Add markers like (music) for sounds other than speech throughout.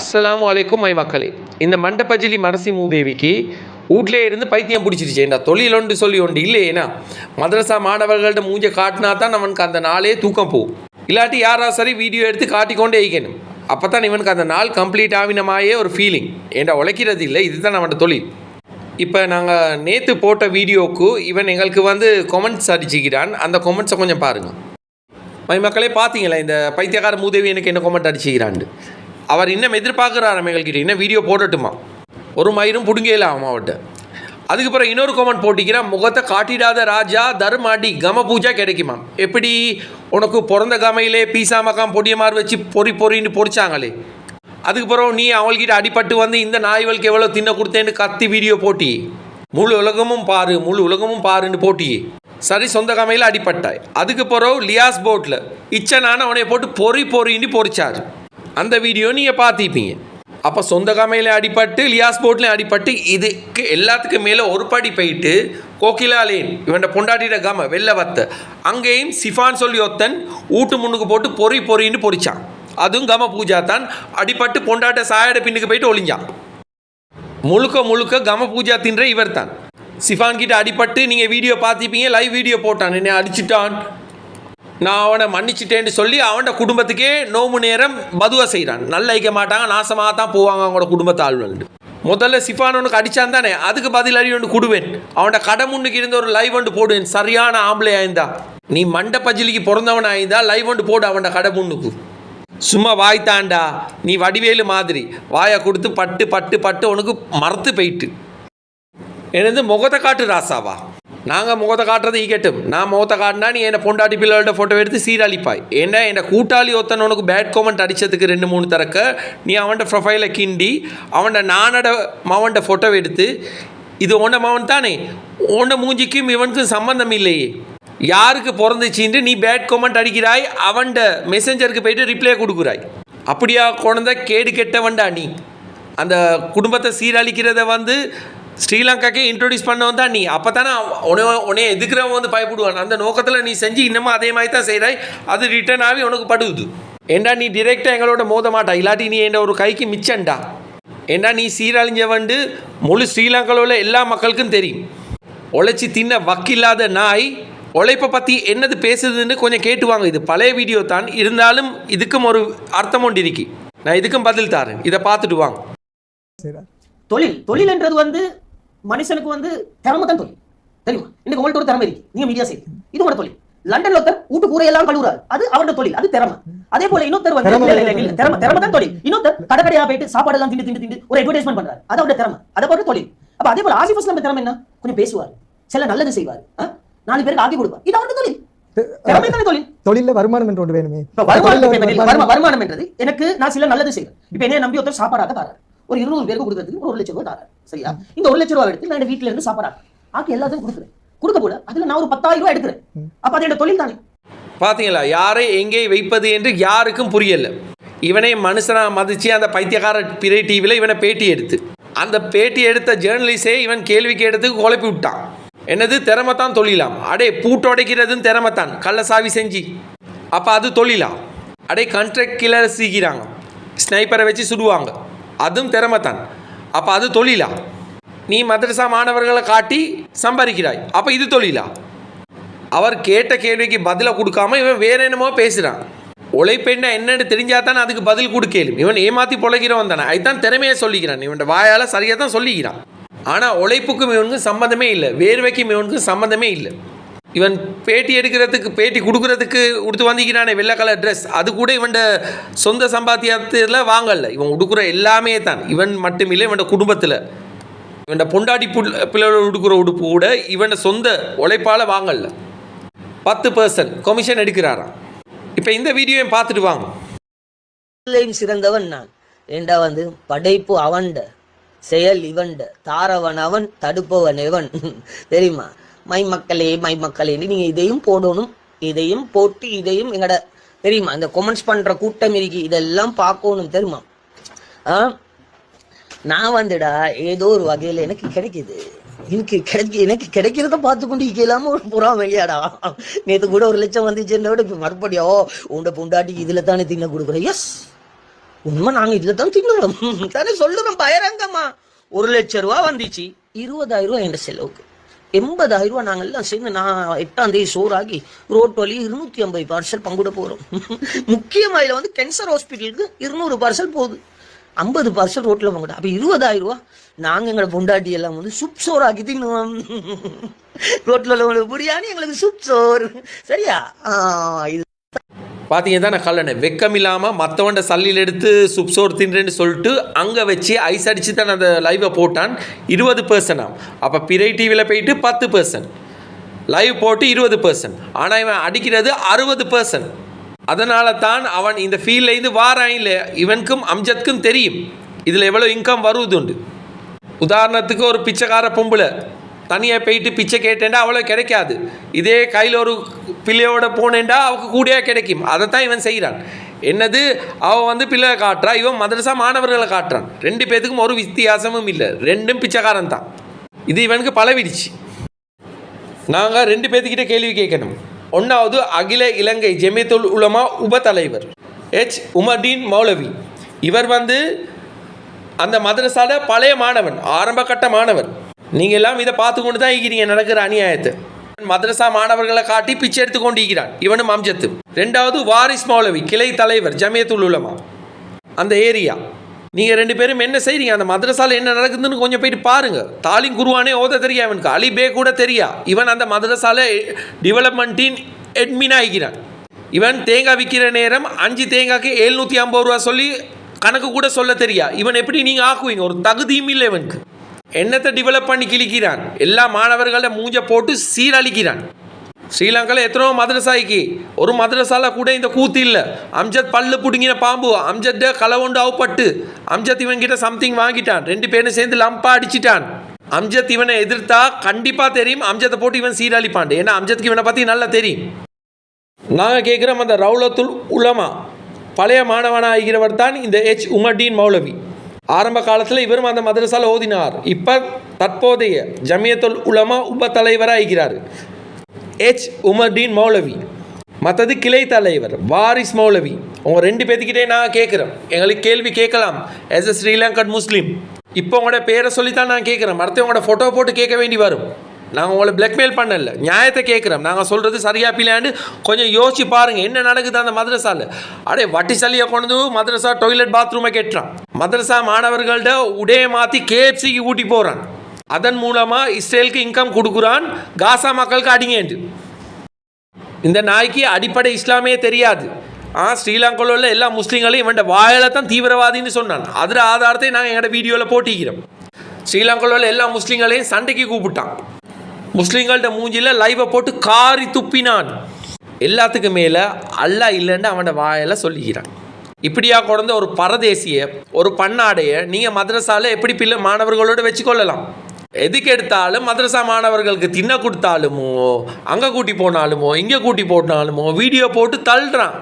அஸ்ஸலாமு அலைக்கும் மை மக்களே. இந்த மண்டபஜிலி மனசி மூதேவிக்கு வீட்டிலே இருந்து பைத்தியம் பிடிச்சிருச்சு. ஏண்டா தொழில் ஒன்று சொல்லி ஒன்று இல்லையேனா மதரசா மாணவர்கள்ட்ட மூஞ்சை காட்டினா தான் அவனுக்கு அந்த நாளே தூக்கம் போகும். இல்லாட்டி யாரா சரி வீடியோ எடுத்து காட்டிக்கொண்டே வைக்கணும் அப்போ தான் இவனுக்கு அந்த நாள் கம்ப்ளீட் ஆகினமாயே ஒரு ஃபீலிங் ஏண்டா உழைக்கிறது இல்லை இதுதான் அவனோட தொழில். இப்போ நாங்கள் நேற்று போட்ட வீடியோவுக்கு இவன் எங்களுக்கு வந்து கொமெண்ட்ஸ் அடிச்சுக்கிறான். அந்த கொமெண்ட்ஸை கொஞ்சம் பாருங்கள் மை மக்களே பார்த்தீங்களா இந்த பைத்தியக்கார மூதேவி எனக்கு என்ன கொமெண்ட் அடிச்சுக்கிறான்ட்டு. அவர் இன்னும் எதிர்பார்க்குறாரு எங்கள்கிட்ட. இன்னும் வீடியோ போடட்டுமா? ஒரு மயிரும் புடுங்கல அவன்கிட்ட. அதுக்கு பிறகு இன்னொரு கமெண்ட் போட்டிக்கிறான் முகத்தை காட்டிடாத ராஜா தர்மாடி கம பூஜா கிடைக்குமா? எப்படி? உனக்கு பிறந்த கமையிலே பீசா மக்காம் மாதிரி வச்சு பொறி பொறின்னு பொறிச்சாங்களே. அதுக்கு பிறகு நீ அவள்கிட்ட அடிபட்டு வந்து இந்த நாய்வளுக்கு எவ்வளோ தின்ன கொடுத்தேன்னு கத்தி வீடியோ போட்டி. முழு உலகமும் பாரு முழு உலகமும் பாருன்னு போட்டி. சரி சொந்த கமையில் அடிபட்டாய். அதுக்கு பிறகு லியாஸ் போட்டில் இச்சனான அவனை போட்டு பொறி பொறின்னு பொறிச்சார். அந்த வீடியோ நீங்கள் பார்த்திப்பீங்க அப்போ சொந்த கமையில் அடிபட்டு லியாஸ் போட்லேயும் அடிபட்டு இதுக்கு எல்லாத்துக்கும் மேலே ஒரு படி போயிட்டு கோகிலாலேன் இவன் பொண்டாட்டிட கம வெள்ள வத்த. அங்கேயும் சிஃபான் சொல்லி ஒத்தன் ஊட்டு முன்னுக்கு போட்டு பொறி பொறின்னு பொறிச்சான். அதுவும் கம பூஜா தான் அடிபட்டு பொண்டாட்ட சாயட பின்னுக்கு போயிட்டு ஒளிஞ்சான். முழுக்க முழுக்க கம பூஜா தின்ற இவர் தான் சிஃபான் கிட்ட அடிபட்டு நீங்கள் வீடியோ பார்த்திப்பீங்க லைவ் வீடியோ போட்டான். என்னை அடிச்சிட்டான். நான் அவனை மன்னிச்சிட்டேன்னு சொல்லி அவனோட குடும்பத்துக்கே நோம்பு நேரம் பதுவா செய்கிறான் நல்ல ஐக்க மாட்டாங்க நாசமாக தான் போவாங்க அவங்களோட குடும்பத்தை ஆள்வண்டு முதல்ல சிஃபான் உனக்கு அடிச்சான் தானே அதுக்கு பதில் அடி ஒன்று கொடுவேன். அவனோட கடை முன்னுக்கு இருந்த ஒரு லைவ் ஒன்று போடுவேன். சரியான ஆம்பளை ஆயிருந்தா. நீ மண்ட பஜிலிக்கு பிறந்தவன் ஆயிருந்தா லைவ் ஒன்று போடு அவனோட கடை முன்னுக்கு. சும்மா வாய் தாண்டா. நீ வடிவேலு மாதிரி. வாயை கொடுத்து பட்டு பட்டு பட்டு உனக்கு மறத்து போயிட்டு. எனது முகத்தை காட்டு ராசாவா? நாங்கள் முகத்தை காட்டுறது கேட்டும் நான் முகத்தை காட்டினா நீ என்னை பொண்டாட்டி பிள்ளைகளோட ஃபோட்டோ எடுத்து சீரழிப்பாய். ஏன்னா என்னை கூட்டாளி ஒருத்தன் உனக்கு பேட் காமெண்ட் அடித்ததுக்கு ரெண்டு மூணு தரக்க நீ அவன்கிட்ட ப்ரொஃபைலை கிண்டி அவன்ட நானோட மவன்கிட்ட ஃபோட்டோ எடுத்து இது உன்ன மவன் தானே? உன்ன மூஞ்சிக்கும் இவனுக்கும் சம்மந்தம் இல்லையே. யாருக்கு பிறந்துச்சின்ட்டு நீ பேட் கமெண்ட் அடிக்கிறாய் அவன்ட மெசஞ்சருக்கு போயிட்டு ரிப்ளை கொடுக்குறாய். அப்படியா குழந்தை? கேடு கெட்டவன்டா நீ. அந்த குடும்பத்தை சீரழிக்கிறத வந்து ஸ்ரீலங்காக்கே இன்ட்ரொடியூஸ் பண்ண தான் நீ. அப்போ தானே உன உன்னைய எதுக்குறவன் வந்து பயப்படுவான்? அந்த நோக்கத்தில் நீ செஞ்சு இன்னமும் அதே மாதிரி தான் செய்கிறாய் அது ரிட்டர்ன் ஆகி உனக்கு படுகுது. ஏண்டா நீ டிரெக்டாக எங்களோட மோத மாட்டா இல்லாட்டி நீ என்ன ஒரு கைக்கு மிச்சண்டா? ஏண்டா நீ சீரழிஞ்ச வந்து முழு ஸ்ரீலங்காவில் உள்ள எல்லா மக்களுக்கும் தெரியும். உழைச்சி தின்ன வக்கில்லாத நாய் உழைப்பை பற்றி என்னது பேசுதுன்னு கொஞ்சம் கேட்டுவாங்க. இது பழைய வீடியோ தான். இருந்தாலும் இதுக்கும் ஒரு அர்த்தம் ஒன்று இருக்கு. நான் இதுக்கும் பதில் தாரேன். இதை பார்த்துட்டு வாங்க. தொழில் தொழில் என்றது வந்து மனுஷனுக்கு வந்து திறமை தான் தொழில். தெரியுமா? இன்னைக்கு உங்கள்ட்ட ஒரு திறமை இருக்கு. நீங்க மீடியா செய்யுங்க இது உங்களோட தொழில். லண்டன்ல ஒருத்தர் வீட்டு கூரை எல்லாம் கழுவுறாரு. அது அவரோட தொழில். அது திறமை. அதே போல இன்னொருத்தர் வந்து திறமை திறமை தான் தொழில். இன்னொருத்தர் கடைக்கடையா போயிட்டு சாப்பாடு எல்லாம் திண்டு திண்டு திண்டு ஒரு அட்வர்டைஸ்மெண்ட் பண்றாரு. அது அவரோட திறமை. அதை போல தொழில். அப்ப அதே போல ஆசிஃப் அஸ்லாம் திறமை என்ன? கொஞ்சம் பேசுவார். சில நல்லது செய்வார்? நாலு பேருக்கு ஆக்கி கொடுப்பார். இது அவரோட தொழில். தொழில்? வருமானம் என்று ஒன்று வேணுமே. வருமானம் என்றது எனக்கு நான் சில நல்லது செய்வேன். இப்ப என்ன நம்பி ஒருத்தர் சாப்பாடாக தராரு. ஒரு இருநூறு பேருக்கு கொடுக்கறதுக்கு ஒரு ஒரு லட்சம் ரூபாய் தராரு. சரியா? இந்த ஒரு லட்ச ரூபாய் எடுத்து நான் வீட்டுல இருந்து சாப்பாடு ஆக்கி எல்லாத்தையும் கொடுக்குறேன் கொடுக்க கூட அதுல நான் ஒரு பத்தாயிரம் ரூபாய் எடுக்கிறேன். அப்ப அது என்னோட தொழில் தானே? பார்த்தீங்களா யாரை எங்கே வைப்பது என்று யாருக்கும் புரியல. இவனை மனுஷனா மதிச்சு அந்த பைத்தியக்கார பிறை டிவியில் இவனை பேட்டி எடுத்து அந்த பேட்டி எடுத்த ஜேர்னலிஸ்டே இவன் கேள்வி கேட்டதுக்கு குழப்பி விட்டான். என்னது திறமைத்தான் தொழிலாம்? அடே பூட்டோடைக்கிறதும் திறமைத்தான். கள்ளசாவி செஞ்சு. அப்போ அது தொழிலாம் அடே கண்ட்ராக்ட் கிளர் சீக்கிறாங்க. ஸ்னைப்பரை வச்சு சுடுவாங்க. அதுவும் திறமைத்தான். அப்போ அது தொழிலா? நீ மதரசா மாணவர்களை காட்டி சம்பாதிக்கிறாய். அப்போ இது தொழிலா? அவர் கேட்ட கேள்விக்கு பதிலை கொடுக்காம இவன் வேற என்னமோ பேசுகிறான் உழைப்பெண்ண என்னன்னு தெரிஞ்சா தானே அதுக்கு பதில் கொடுக்கலும். இவன் ஏமாற்றி பிழைக்கிறவன் தானே. அதுதான் திறமையை சொல்லிக்கிறான். இவன் வாயால் சரியாக தான் சொல்லிக்கிறான். ஆனால் உழைப்புக்கும் இவனுக்கும் சம்மந்தமே இல்லை. வேர்வைக்கும் இவனுக்கும் சம்மந்தமே இல்லை. இவன் பேட்டி எடுக்கிறதுக்கு பேட்டி கொடுக்குறதுக்கு உடுத்து வந்திக்கிறானே வெள்ளை கலர் ட்ரெஸ் அது கூட இவன் சொந்த சம்பாத்தியத்தில் வாங்கல. இவன் உடுக்குற எல்லாமே தான். இவன் மட்டுமில்லை இவன் குடும்பத்தில். இவன் பொண்டாட்டி புல் பிள்ளையோட உடுக்குற உடுப்பு கூட இவன் சொந்த உழைப்பால் வாங்கல. பத்து பர்சன்ட் கமிஷன் எடுக்கிறாராம். இப்போ இந்த வீடியோவையும் பார்த்துட்டு வாங்க. சிறந்தவன் நான். ஏண்டா வந்து படைப்பு அவன்ட செயல் இவன்ட தாரவன் அவன் தடுப்பவன் எவன் (laughs) தெரியுமா? மை மக்களே மை நீங்க இதையும் போடணும். இதையும் போட்டு இதையும் எங்கட தெரியுமா? இந்த கொமெண்ட்ஸ் பண்ற கூட்டம் இருக்கு. இதெல்லாம் பார்க்கணும் தெரியுமா? நான் வந்துடா ஏதோ ஒரு வகையில எனக்கு கிடைக்குது. எனக்கு கிடைக்க எனக்கு கிடைக்கிறத பார்த்து கொண்டு இல்லாம ஒரு புறா வெளியாடா நேற்று கூட ஒரு லட்சம் வந்துச்சுன்னு விட இப்போ மறுபடியும் உண்ட புண்டாட்டி இதில் தானே தின்ன கொடுக்குறோம் எஸ் உண்மை நாங்க இதில் தான் தின்னுறோம். (laughs) தானே சொல்லுறோம் பயரங்கம்மா ஒரு லட்சம் ரூபா வந்துச்சு. இருபதாயிரம் ரூபாய் என்ற செலவுக்கு. எண்பதாயிரம் ரூபா நாங்கள் எல்லாம் சேர்ந்து நான் எட்டாம் தேதி சோறாகி ரோட் வழி இருநூத்தி ஐம்பது பார்சல் பங்குட போறோம். (laughs) முக்கியமா இதுல வந்து கேன்சர் ஹாஸ்பிட்டலுக்கு இருநூறு பார்சல் போகுது. ஐம்பது பார்சல் ரோட்ல பங்குட அப்ப இருபதாயிரம் ரூபா நாங்க எங்களை பொண்டாட்டி எல்லாம் வந்து சுப் சோறாக்கி தின்னுவோம். (laughs) ரோட்ல உள்ளவங்களுக்கு பிரியாணி எங்களுக்கு சுப் சோறு. சரியா? ஆ, இது பார்த்தீங்கன்னா நான் கல்லணை. வெக்கம் இல்லாமல் மற்றவன்ட சல்லியில் எடுத்து சுப்சோர் தின்றேன்னு சொல்லிட்டு அங்கே வச்சு ஐஸ் அடித்து தான் அந்த லைவை போட்டான். இருபது பர்சனாம் அப்போ பிறை டிவியில் போயிட்டு பத்து பர்சன்ட் லைவ் போட்டு இருபது பர்சன்ட் ஆனால் இவன் அடிக்கிறது அறுபது பர்சன்ட் அதனால தான் அவன் இந்த ஃபீல்ட்லேருந்து வாரான் இல்லை இவனுக்கும் அம்ஜத்க்கும் தெரியும். இதில் எவ்வளோ இன்கம் வருவதுண்டு உதாரணத்துக்கு ஒரு பிச்சைக்கார பொம்பளை. தனியாக போயிட்டு பிச்சை கேட்டேன்டா அவ்வளோ கிடைக்காது. இதே கையில் ஒரு பிள்ளையோட போனேன்டா அவக்கு கூடயா கிடைக்கும். அதை தான் இவன் செய்கிறான் என்னது? அவன் வந்து பிள்ளை காட்டுறா இவன் மதரசா மாணவர்களை காட்டுறான். ரெண்டு பேத்துக்கும் ஒரு வித்தியாசமும் இல்லை. ரெண்டும் பிச்சைக்காரன் தான். இது இவனுக்கு பழவிடுச்சு. நாங்கள் ரெண்டு பேர்த்துக்கிட்ட கேள்வி கேட்கணும். ஒன்றாவது அகில இலங்கை ஜெமியத்துல் உலமா உப தலைவர் எச். உமர்டீன் மௌலவி. இவர் வந்து அந்த மதரசால பழைய மாணவன் ஆரம்ப கட்ட மாணவன். நீங்கள் எல்லாம் இதை பார்த்து கொண்டு தான் இருக்கிறீங்க நடக்கிற அநியாயத்தை. மதரசா மாணவர்களை காட்டி பிச்சை எடுத்து கொண்டு இருக்கிறான் இவனும் அம்ஜத்து. ரெண்டாவது வாரிஸ் மௌலவி கிளை தலைவர் ஜமியத்துல் உலமா. அந்த ஏரியா. நீங்கள் ரெண்டு பேரும் என்ன செய்கிறீங்க அந்த மதரசாவில் என்ன நடக்குதுன்னு கொஞ்சம் போயிட்டு பாருங்கள் தாலிம் குருவானே ஓத தெரியா இவனுக்கு? அலி பே கூட தெரியா? இவன் அந்த மதரசாவில் டெவலப்மெண்ட்டின் எட்மின் ஆகிறான். இவன் தேங்காய் விற்கிற நேரம் அஞ்சு தேங்காய்க்கு எழுநூற்றி ஐம்பது ரூபா சொல்லி கணக்கு கூட சொல்ல தெரியா? இவன் எப்படி நீங்கள் ஆக்குவீங்க? ஒரு தகுதியும் இல்லை இவனுக்கு. என்னத்தை டெவலப் பண்ணி கிழிக்கிறான்? எல்லா மாணவர்கள மூஞ்ச போட்டு சீரழிக்கிறான். ஸ்ரீலங்காவில் எத்தனோ மதரசாய்க்கு ஒரு மதரசால கூட இந்த கூத்து இல்லை. அம்ஜத் பல்லு பிடுங்கின பாம்பு அம்ஜத்தை களவுண்டு அவுப்பட்டு அம்ஜத் இவன்கிட்ட சம்திங் வாங்கிட்டான். ரெண்டு பேரும் சேர்ந்து லம்பா அடிச்சிட்டான். அம்ஜத் இவனை எதிர்த்தா கண்டிப்பாக தெரியும். அம்ஜத்தை போட்டு இவன் சீரழிப்பான் ஏன்னா அம்ஜத்துக்கு இவனை பற்றி நல்லா தெரியும். நாங்கள் கேட்குறோம் அந்த ரவுலத்துல் உலமா. பழைய மாணவனாக ஆகிறவர் தான் இந்த ஹெச் உமர்டீன் மௌலவி. ஆரம்ப காலத்தில் இவரும் அந்த மதரசால் ஓதினார். இப்போ தற்போதைய ஜமியத்துல் உலமா உப தலைவராக இருக்கிறார் ஹெச் உமர்டீன் மௌலவி. மற்றது கிளை தலைவர் வாரிஸ் மௌலவி. உங்கள் ரெண்டு பேர்த்துக்கிட்டே நான் கேட்குறேன் எங்களுக்கு கேள்வி கேட்கலாம். ஆஸ் எ ஸ்ரீலங்கன் முஸ்லீம் இப்போ உங்களோட பேரை சொல்லித்தான் நான் கேட்குறேன் மற்றவங்களோட ஃபோட்டோ போட்டு கேட்க வேண்டி வரும். நாங்கள் உங்களை பிளாக்மெயில் பண்ணல. நியாயத்தை கேட்குறோம் நாங்கள் சொல்கிறது சரியா பிள்ளையாண்டு கொஞ்சம் யோசிச்சு பாருங்கள் என்ன நடக்குது அந்த மதரசாவில் அடே வட்டி சல்லியை கொண்டு வந்து மதரசா டொய்லெட் பாத்ரூமை கெட்டுறான். மதரசா மாணவர்கள்ட்ட உடைய மாற்றி கேஎஃப்சிக்கு கூட்டி போகிறான் அதன் மூலமாக இஸ்ரேலுக்கு இன்கம் கொடுக்குறான். காசா மக்களுக்கு அடிங்கேண்டு இந்த நாய்க்கு அடிப்படை இஸ்லாமே தெரியாது. ஆ ஸ்ரீலங்காவில் உள்ள எல்லா முஸ்லீம்களையும் இவன்ட வாயில தான் தீவிரவாதின்னு சொன்னான். அதில் ஆதாரத்தை நாங்கள் எங்களோட வீடியோவில் போட்டிக்கிறோம் ஸ்ரீலங்காவில் உள்ள எல்லா முஸ்லீம்களையும் சண்டைக்கு கூப்பிட்டான். முஸ்லீம்கள்ட்ட மூஞ்சியில் லைவை போட்டு காரி துப்பினான். எல்லாத்துக்கும் மேலே அல்லா இல்லைன்னு அவனோட வாயில் சொல்லிக்கிறான். இப்படியா குழந்த ஒரு பரதேசிய ஒரு பன்னாடைய நீங்கள் மதரசால எப்படி பிள்ளை மாணவர்களோடு வச்சுக்கொள்ளலாம்? எதுக்கு எடுத்தாலும் மதரசா மாணவர்களுக்கு தின்ன கொடுத்தாலுமோ அங்கே கூட்டி போனாலுமோ இங்கே கூட்டி போனாலுமோ வீடியோ போட்டு தள்ளுறான்.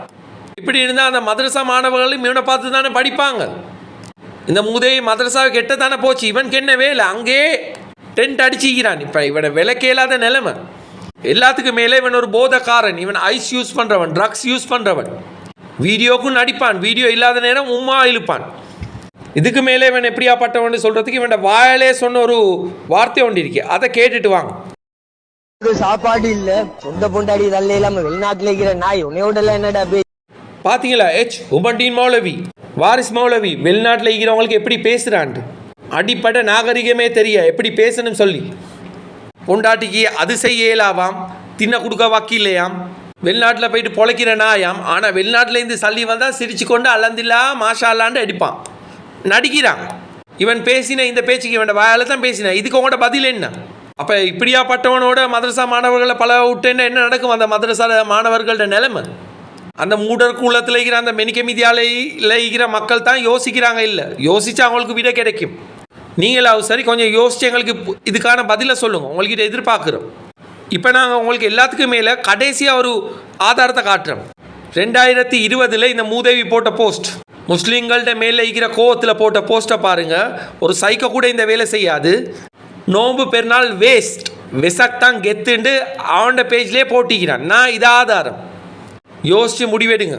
இப்படி இருந்தால் அந்த மதரசா மாணவர்களும் இவனை பார்த்து தானே படிப்பாங்க? இந்த மூதேவி மதரசாவை கெட்ட தானே போச்சு இவனுக்கு என்ன வேலை? அங்கேயே டென்ட் அடிச்சிக்கிறான். இப்போ இவனை விலைக்கு இல்லாத நிலைமை. எல்லாத்துக்கும் மேலே இவன் ஒரு போதக்காரன். இவன் ஐஸ் யூஸ் பண்ணுறவன் ட்ரக்ஸ் யூஸ் பண்ணுறவன் வீடியோக்கும் நடிப்பான். வீடியோ இல்லாத நேரம் உம்மா இழுப்பான். இதுக்கு மேலே இவன் எப்படியாப்பட்டவன் சொல்கிறதுக்கு இவன் வாயிலே சொன்ன ஒரு வார்த்தை ஒன்று இருக்கு. அதை கேட்டுட்டு வாங்க. சாப்பாடு இல்ல. சொந்த பொண்டாடி தள்ள இல்லாம வெளிநாட்டுல இருக்கிற நாய் உன்னையோட என்னடா பே பார்த்தீங்களா எச் உபண்டீன் மௌலவி வாரிஸ் மௌலவி வெளிநாட்டில் இருக்கிறவங்களுக்கு எப்படி பேசுகிறான்ட்டு அடிப்படை நாகரிகமே தெரிய. எப்படி பேசணும்னு சொல்லி. பொண்டாட்டிக்கு அது செய்ய இயலாவாம் தின்ன கொடுக்க வக்கில்லையாம் வெளிநாட்டில் போயிட்டு பொழைக்கிற நாயாம் ஆனால் வெளிநாட்டிலேருந்து சல்லி வந்தால் சிரிச்சு கொண்டு அலந்தில்லா மாஷாலான்னு அடிப்பான். நடிக்கிறான். இவன் பேசின இந்த பேச்சுக்கு இவன் வாயால் தான் பேசினேன் இதுக்கு உங்களோட பதில் என்ன? அப்போ இப்படியாப்பட்டவனோட மதரசா மாணவர்களை பல விட்டேன்னா என்ன நடக்கும் அந்த மதரசா மாணவர்களோட நிலைமை? அந்த மூடர் கூலத்தில் இருக்கிற அந்த மெனிக்க மீதியாலையில் இருக்கிற மக்கள் தான் யோசிக்கிறாங்க இல்லை. யோசிச்சா அவங்களுக்கு விட கிடைக்கும். நீங்களாவது சரி கொஞ்சம் யோசித்து எங்களுக்கு இதுக்கான பதிலை சொல்லுங்கள் உங்கள்கிட்ட எதிர்பார்க்குறோம். இப்போ நாங்கள் உங்களுக்கு எல்லாத்துக்கும் மேலே கடைசியாக ஒரு ஆதாரத்தை காட்டுறோம். ரெண்டாயிரத்தி இருபதில் இந்த மூதேவி போட்ட போஸ்ட். முஸ்லீம்கள்ட்ட மேலே இருக்கிற கோவத்தில் போட்ட போஸ்ட்டை பாருங்கள் ஒரு சைக்கோ கூட இந்த வேலை செய்யாது. நோன்பு பெருநாள் வேஸ்ட் வெசக் தான் கெத்துண்டு அவனோட பேஜ்லேயே போட்டிக்கிறான். நான் இது ஆதாரம் யோசித்து முடிவெடுங்க.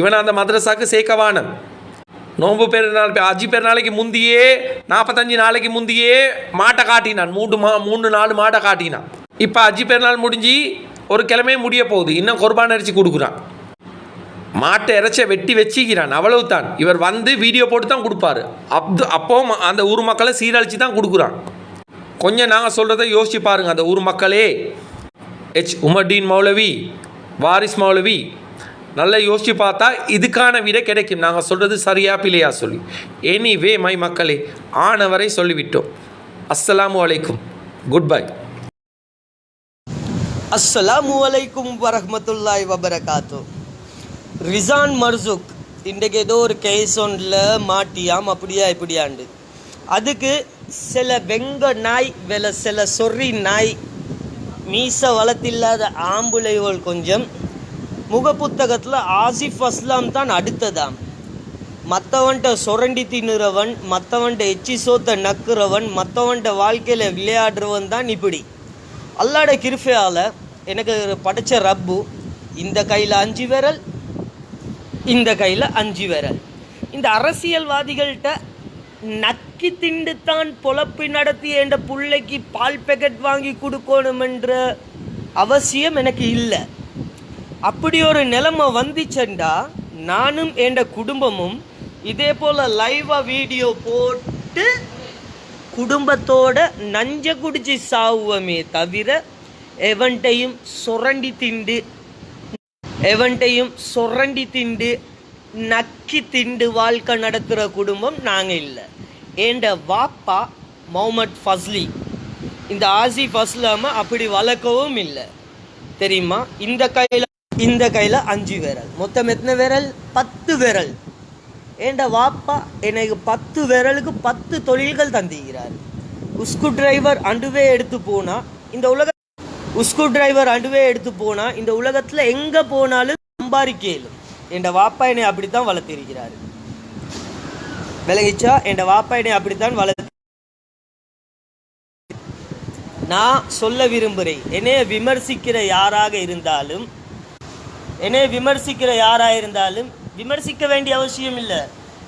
இவனை அந்த மதரசாக்கு சேர்க்கவானன். நோன்பு பெருநாள் அஜி பெருநாளைக்கு முந்தியே நாற்பத்தஞ்சு நாளைக்கு முந்தியே மாட்டை காட்டினான். மூணு மா மூணு நாலு மாட்டை காட்டினான். இப்போ அஜி பெருநாள் முடிஞ்சு ஒரு கிழமையே முடிய போகுது. இன்னும் குர்பான் அரிசி கொடுக்குறான். மாட்டை இறைச்ச வெட்டி வச்சிக்கிறான். அவ்வளவு தான் இவர் வந்து வீடியோ போட்டு தான் கொடுப்பாரு. அப்து அப்போ அந்த ஊர் மக்களை சீரழிச்சு தான் கொடுக்குறான். கொஞ்சம் நாங்கள் சொல்கிறத யோசிச்சு பாருங்க அந்த ஊர் மக்களே. ஹெச் உமர்டீன் மௌலவி வாரிஸ் மௌலவி நல்லா யோசித்து பார்த்தா இதுக்கான விடை கிடைக்கும். நாங்கள் சொல்கிறது சரியா பிள்ளையா சொல்லி. எனிவே மை மக்களே ஆனவரை சொல்லிவிட்டோம். அஸ்ஸலாமு அலைக்கும். குட் பை அஸ்ஸலாமு அலைக்கும் வரமத்துல்லாய் வபரகாத்து ரிசான் மர்சுக் இன்றைக்கு ஏதோ ஒரு கேஸ் ஒன்றில் மாட்டியாம் அப்படியா இப்படியாண்டு. அதுக்கு சில வெங்க நாய் வில சில சொறி நாய் மீச வளத்தில்லாத ஆம்புலைகள் கொஞ்சம் முகப்புத்தகத்தில் ஆசிஃப் அஸ்லாம் தான் அடுத்ததாம். மற்றவன்கிட்ட சுரண்டி தின்னுறவன் மற்றவன்கிட்ட எச்சி சோத்த நக்குறவன் மற்றவன்கிட்ட வாழ்க்கையில் விளையாடுறவன் தான் இப்படி. அல்லாட கிருஃபையால் எனக்கு படைச்ச ரப்பு இந்த கையில் அஞ்சு விரல் இந்த கையில் அஞ்சு விரல். இந்த அரசியல்வாதிகள்கிட்ட நக்கி திண்டுத்தான் பொழப்பு நடத்தி என்ற பிள்ளைக்கு பால் பேக்கெட் வாங்கி கொடுக்கணும் என்ற அவசியம் எனக்கு இல்லை. அப்படி ஒரு நிலைமை வந்துச்சண்டா நானும் என் குடும்பமும் இதே போல் லைவாக வீடியோ போட்டு குடும்பத்தோட நஞ்ச குடிச்சு சாவுவமே தவிர எவன்ட்டையும் சுரண்டி திண்டு எவன்ட்டையும் சுரண்டி திண்டு நக்கி திண்டு வாழ்க்கை நடத்துகிற குடும்பம் நாங்கள் இல்லை. ஏண்ட வாப்பா மௌமட் ஃபஸ்லி இந்த ஆசி ஃபஸ்லாம அப்படி வளர்க்கவும் இல்லை. தெரியுமா? இந்த கையில் இந்த கையில் அஞ்சு விரல். மொத்தம் எத்தனை விரல்? பத்து விரல். ஏண்ட வாப்பா? எனக்கு பத்து விரலுக்கு பத்து தொழில்கள் தந்திக்கிறார் உஸ்கு டிரைவர் அண்டுவே எடுத்து போனா இந்த உலக உஸ்கு டிரைவர் அண்டுவே எடுத்து போனா இந்த உலகத்தில் எங்க போனாலும் சம்பாதிக்க இயலும் என் வாப்பா என்னை அப்படித்தான் வளர்த்திருக்கிறார். விளங்கிச்சா என் வாப்பா என்னை அப்படித்தான் வளர்த்து நான் சொல்ல விரும்புகிறேன். என்னைய விமர்சிக்கிற யாராக இருந்தாலும் என்னை விமர்சிக்கிற யாராக இருந்தாலும் விமர்சிக்க வேண்டிய அவசியம் இல்லை.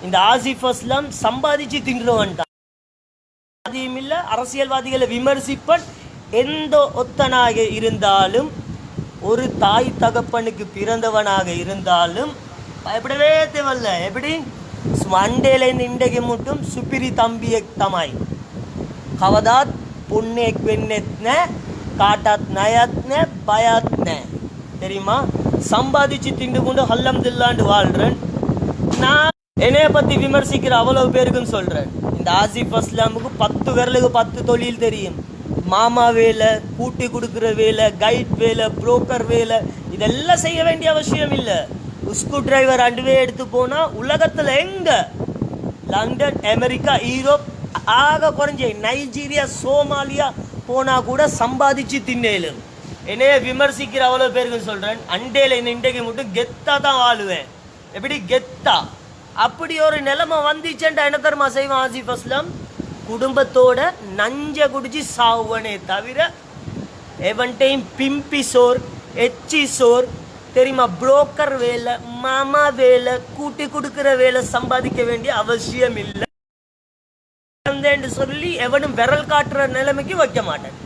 இந்த ஆசிஃப் அஸ்லாம் சம்பாதிச்சு தின்றவன் தான் இல்லை அரசியல்வாதிகளை விமர்சிப்பன் எந்த ஒத்தனாக இருந்தாலும் ஒரு தாய் தகப்பனுக்கு பிறந்தவனாக இருந்தாலும் பயப்படவே தேவையில்ல. எப்படி? மண்டேலேருந்து இன்றைக்கு மட்டும் சுப்பிரி தம்பிய தமாய். கவதாத் பொண்ணே பெண்ணெத்ன காட்டாத் நயத்ன பயாத்ன தெரியுமா? சம்பாதிச்சு திண்டு கொண்டு ஹல்லம் தில்லாண்டு வாழ்கிறேன் நான் என்னைய பற்றி விமர்சிக்கிற அவ்வளவு பேருக்குன்னு சொல்கிறேன் இந்த ஆசிஃப் அஸ்லாமுக்கு பத்து விரலுக்கு பத்து தொழில் தெரியும். மாமா வேலை கூட்டி கொடுக்குற வேலை கைட் வேலை புரோக்கர் வேலை இதெல்லாம் செய்ய வேண்டிய அவசியம் இல்லை. ஸ்கூ டிரைவர் அண்டுவே எடுத்து போனால் உலகத்தில் எங்கே? லண்டன் அமெரிக்கா ஈரோப் ஆக குறைஞ்ச நைஜீரியா சோமாலியா போனால் கூட சம்பாதிச்சு தின்னேலும். என்னைய விமர்சிக்கிற அவ்வளோ பேருக்கு சொல்கிறேன் அண்டேல இந்த இன்றைக்கு மட்டும் கெத்தாக தான் வாழுவேன் எப்படி? கெத்தா. அப்படி ஒரு நிலைமை வந்துச்சுன்டா என்ன தருமா செய்வான் ஆசிஃப் அஸ்லாம்? குடும்பத்தோட நஞ்ச குடிச்சு சாவனே தவிர எவன்டையும் பிம்பி சோர் எச்சி சோர் தெரியுமா புரோக்கர் வேலை மாமா வேலை கூட்டி கொடுக்குற வேலை சம்பாதிக்க வேண்டிய அவசியம் இல்லை. சொல்லி எவனும் விரல் காட்டுற நிலைமைக்கு வைக்க மாட்டேன்.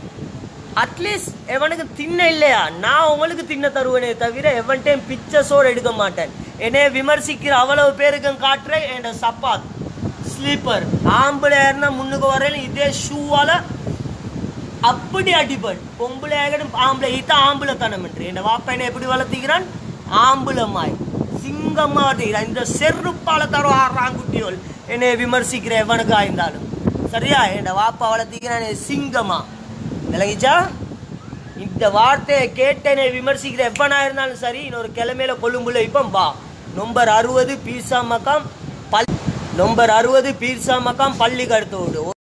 அட்லீஸ்ட் எவனுக்கு தின்ன இல்லையா? நான் உங்களுக்கு தின்ன தருவேனே தவிர எவன்டையும் பிக்சர்ஸோடு எடுக்க மாட்டேன். என்னைய விமர்சிக்கிற அவ்வளவு பேருக்கும் காட்டுறேன் என் சப்பாத். ஸ்லீப்பர் ஆம்பளை ஏறினா முன்னுக்கு வரையில இதே ஷூவால் அப்படி அடிபட் பொம்பளை ஆகணும் ஆம்பளை. இதான் ஆம்பளை தனம் என்று. என் வாப்பா எப்படி வளர்த்துக்கிறான்? ஆம்பளமாய் சிங்கமாக வளர்த்திக்கிறான் இந்த செருப்பால தர ஆறாங்குட்டியோல் என்னை விமர்சிக்கிற எவனுக்கு ஆயிருந்தாலும் சரியா? என் வாப்பா வளர்த்திக்கிறான் சிங்கமாக விளங்கிச்சா இந்த வார்த்தையை கேட்டேனே விமர்சிக்கிற எவனா இருந்தாலும் சரி இன்னொரு கிழமையில கொழும்புல இப்போ வா. நம்பர் அறுபது பீர்சா மக்காம் பல் நம்பர் அறுபது பீர்சா மக்காம் பள்ளி விடுவோம்